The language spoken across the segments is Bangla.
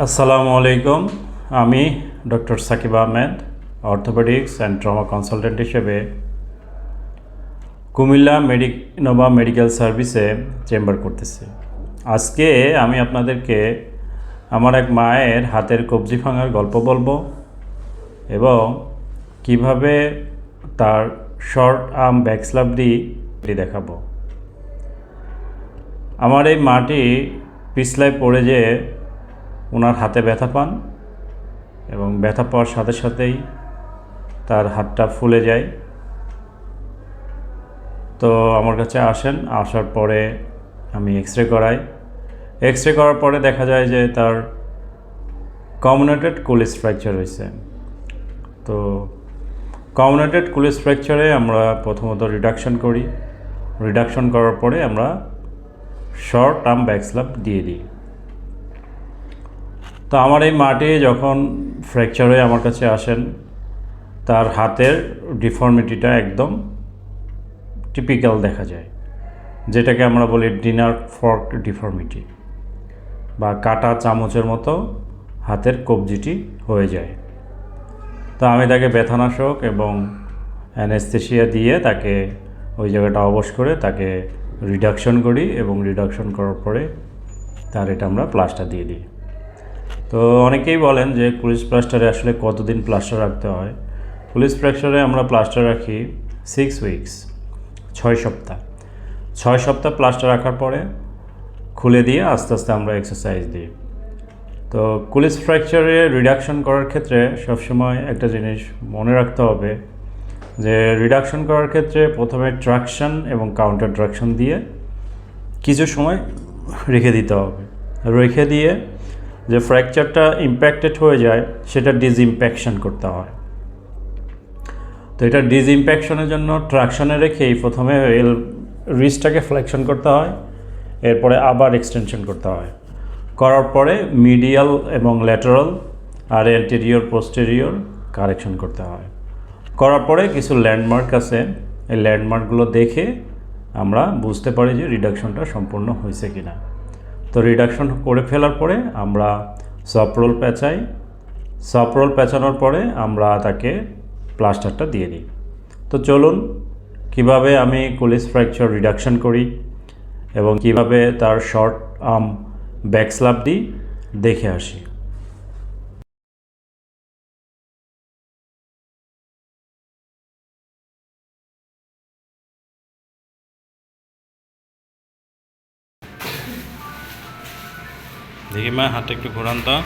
আসসালামু আলাইকুম। আমি doctor Sakib Ahmed, orthopaedics and trauma consultant হিসেবে কুমিল্লা মেডিক, ইনোভা মেডিকেল সার্ভিসে চেম্বার করতেছি। আজকে আমি আপনাদেরকে আমার এক মায়ের হাতের কবজি ভাঙার গল্প বলব এবং কীভাবে তার শর্ট আর্ম ব্যাকস্লাভ দিয়ে দেখাবো। আমার এই মাটি পিছলায় পড়ে যেয়ে ওনার হাতে ব্যথা পান এবং ব্যথা পাওয়ার সাথে সাথেই তার হাতটা ফুলে যায়। তো আমার কাছে আসেন, আসার পরে আমি এক্স রে করাই। এক্স রে করার পরে দেখা যায় যে তার কমিউনেটেড কুলিস ফ্র্যাকচার হয়েছে। তো কমিউনেটেড কুলিস ফ্র্যাকচারে আমরা প্রথমত রিডাকশন করি। রিডাকশন করার পরে আমরা শর্ট টার্ম ব্যাকস্লাপ দিয়ে দিই। তো আমার এই মাটি যখন ফ্র্যাকচার হয়ে আমার কাছে আসেন, তার হাতের ডিফর্মিটিটা একদম টিপিক্যাল দেখা যায়, যেটাকে আমরা বলি ডিনার ফর্ক ডিফর্মিটি বা কাটা চামচের মতো হাতের কবজিটি হয়ে যায়। তো আমি তাকে ব্যথানাশক এবং অ্যানেস্থেশিয়া দিয়ে তাকে ওই জায়গাটা অবশ করে তাকে রিডাকশন করি এবং রিডাকশন করার পরে তার এটা আমরা প্লাস্টার দিয়ে দিই। তো অনেকেই বলেন যে পুলিশ প্লাস্টারে আসলে কতদিন প্লাস্টার রাখতে হয়। পুলিশ প্লাস্টারে আমরা প্লাস্টার রাখি সিক্স উইকস ছয় সপ্তাহ। ছয় সপ্তাহ প্লাস্টার রাখার পরে খুলে দিয়ে আস্তে আস্তে আমরা এক্সারসাইজ দিই। তো কুলিস ফ্র্যাকচারে রিডাকশন করার ক্ষেত্রে সবসময় একটা জিনিস মনে রাখতে হবে যে রিডাকশন করার ক্ষেত্রে প্রথমে ট্রাকশন এবং কাউন্টার ট্রাকশন দিয়ে কিছু সময় রেখে দিতে হবে। রেখে দিয়ে যে ফ্র্যাকচারটা ইম্প্যাক্টেড হয়ে যায়, সেটা ডিসইম্প্যাকশন করতে হয়। তো এটা ডিসইম্প্যাকশনের জন্য ট্রাকশনে রেখেই প্রথমে এল রিস্টটাকে ফ্লেকশন করতে হয়, এরপরে আবার এক্সটেনশন করতে হয়। করার পরে মিডিয়াল এবং ল্যাটারাল আর অ্যান্টেরিয়র পোস্টেরিয়র কারেকশন করতে হয়। করার পরে কিছু ল্যান্ডমার্ক আছে। এই ল্যান্ডমার্কগুলো দেখে আমরা বুঝতে পারি যে রিডাকশনটা সম্পূর্ণ হয়েছে কিনা। তো রিডাকশন করে ফেলার পরে আমরা সফরোল পেঁচাই। সফরোল পেঁচানোর পরে আমরা তাকে প্লাস্টারটা দিয়ে দিই। তো চলুন, কীভাবে আমি কুলিস ফ্র্যাকচার রিডাকশন করি এবং কীভাবে তার শর্ট আর্ম ব্যাকস্লাপ দিই, দেখে আসি। দেখি মা হাতে একটু ঘোরান তো।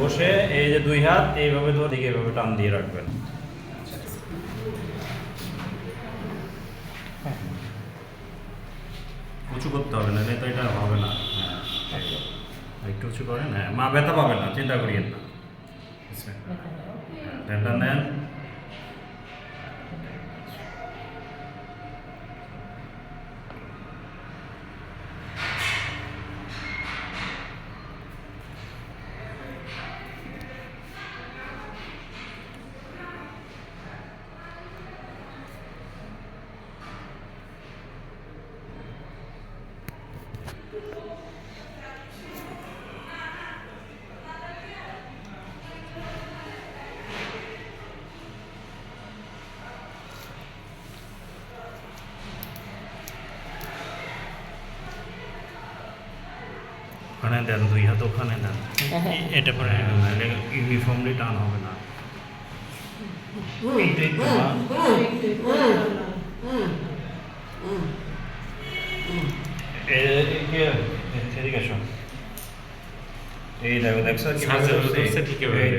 বসে এই যে দুই হাত এইভাবে ধরে দিকে এইভাবে টান দিয়ে রাখবেন। উঁচু করতে হবে না তো এটা হবে না। হ্যাঁ একটু উঁচু করেন হ্যাঁ মা ব্যথা পাবে না চিন্তা করিয়েন না। হ্যাঁ, টান দেন ওখানে দেন দুই হাত ওখানে দেন। এটা পরে ইউনিফর্মলি টান হবে না। এই দেখো দেখছ।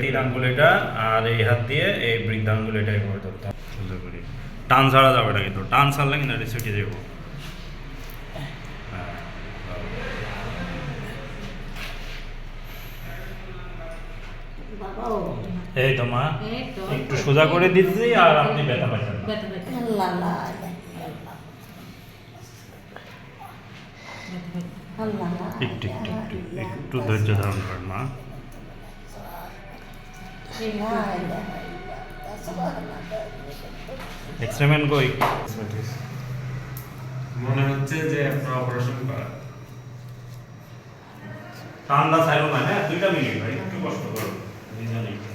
তিন আঙ্গুল এটা আর এই হাত দিয়ে এই বৃদ্ধ আঙ্গুল এটা এভাবে ধরতে সুন্দর করে। টান ছাড়া যাবে না কিন্তু টান ছাড়লে কিন্তু এটা ছুটে যাব হ্যাঁ, ভালো। বাবাও এই তো মা একটু সোজা করে দিচ্ছি আর আপনি ব্যথা পাচ্ছেন একটু একটু একটু একটু ধৈর্য ধারণ করেন মা। এক্সরেমেন্ট কই? মনে হচ্ছে যে আপনার অপারেশন করা। ঠান্ডা চাইলো না হ্যাঁ দুইটা মিনিট ভাই একটু কষ্ট করো। నిజానికి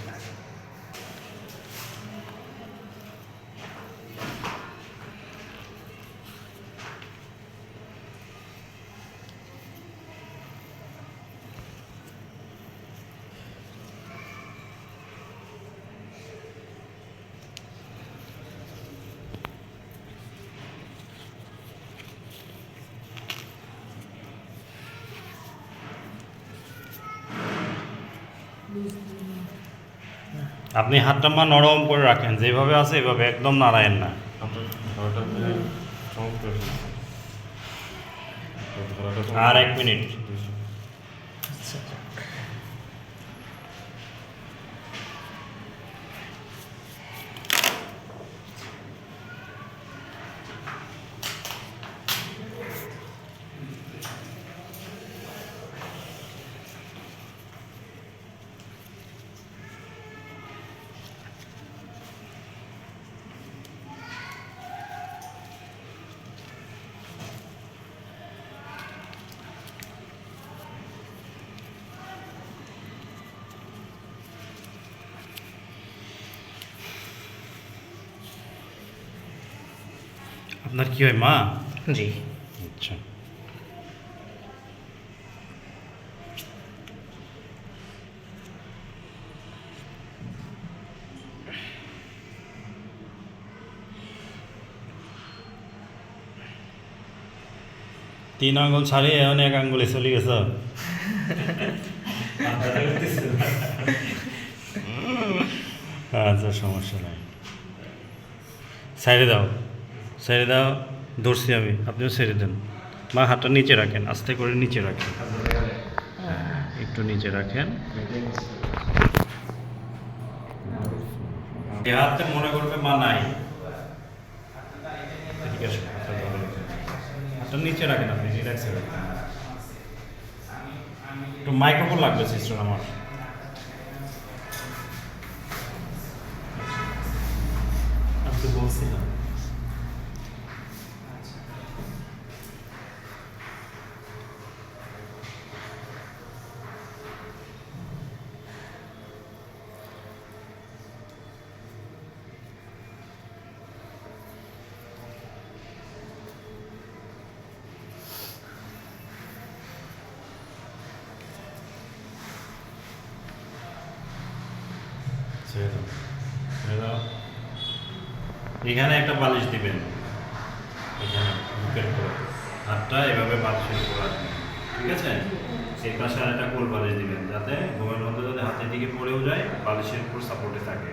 আপনি হাতটা মা নরম করে রাখেন, যেভাবে আছে এভাবে, একদম নাড়ায়েন না। আর এক মিনিট। আপনার কি হয় মা? জি। আচ্ছা। তিন আঙ্গুল ছাড়িয়ে এখন এক আঙ্গুলে চলে গেছ? আচ্ছা সমস্যা নাই। সাইডে দাও। ছেড়ে দাও, ধরছি আমি। আপনিও ছেড়ে দেন। মা হাতটা নিচে রাখেন, আস্তে করে নিচে রাখেন। একটু নিচে রাখেন। হাতটা মনে করবে মা নাই। হাতটা নিচে রাখেন আপনি রিল্যাক্সে রাখেন। একটু মাইক্রোফোন লাগবে সিস্টার আমার। আপনি বলছিলাম ছেড়ে দাও ছেড়ে দাও এখানে একটা বালিশ দিবেন। এখানে বুকের উপরে হাতটা এভাবে বালিশের উপর রাখবেন। ঠিক আছে? সেই পাশে আর একটা কোল বালিশ দিবেন যাতে ঘুমের মধ্যে যদি হাতের দিকে পড়েও যায়, বালিশের উপর সাপোর্টে থাকে।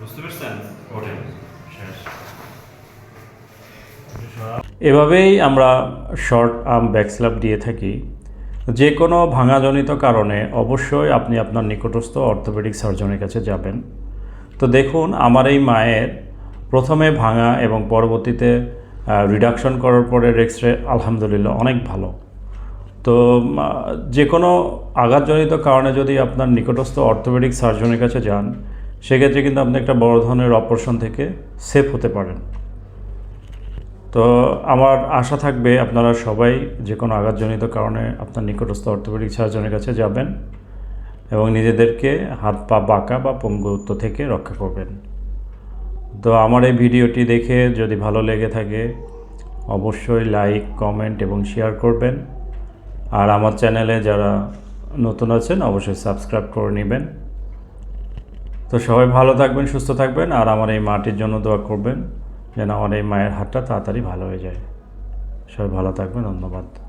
বুঝতে পারছেন? ওঠেন। শেষ। এভাবেই আমরা শর্ট আর্ম ব্যাক ব্যাকস্ল্যাপ দিয়ে থাকি। যে কোনো ভাঙাজনিত কারণে অবশ্যই আপনি আপনার নিকটস্থ অর্থোপেডিক সার্জনের কাছে যাবেন। তো দেখুন, আমার এই মায়ের প্রথমে ভাঙা এবং পরবর্তীতে রিডাকশন করার পরে রেক্সরে আলহামদুলিল্লাহ অনেক ভালো। তো যে কোনো আঘাতজনিত কারণে যদি আপনার নিকটস্থ অর্থোপেডিক সার্জনের কাছে যান, সেক্ষেত্রে কিন্তু আপনি একটা বড় ধরনের অপারেশন থেকে সেফ হতে পারেন। তো, আমার আশা থাকবে আপনারা সবাই যে কোনো আঘাতজনিত কারণে আপনার নিকটস্থ অর্থোপেডিক সার্জনের কাছে যাবেন এবং নিজেদেরকে হাত পা বাঁকা বা পঙ্গুত্ব থেকে রক্ষা করবেন। তো আমার এই ভিডিওটি দেখে যদি ভালো লেগে থাকে, অবশ্যই লাইক, কমেন্ট এবং শেয়ার করবেন। আর আমার চ্যানেলে যারা নতুন আছেন, অবশ্যই সাবস্ক্রাইব করে নেবেন। তো সবাই ভালো থাকবেন, সুস্থ থাকবেন, আর আমার এই মাটির জন্য দোয়া করবেন, যেন আমার এই মায়ের হাতটা তাড়াতাড়ি ভালো হয়ে যায়। সবাই ভালো থাকবেন, ধন্যবাদ।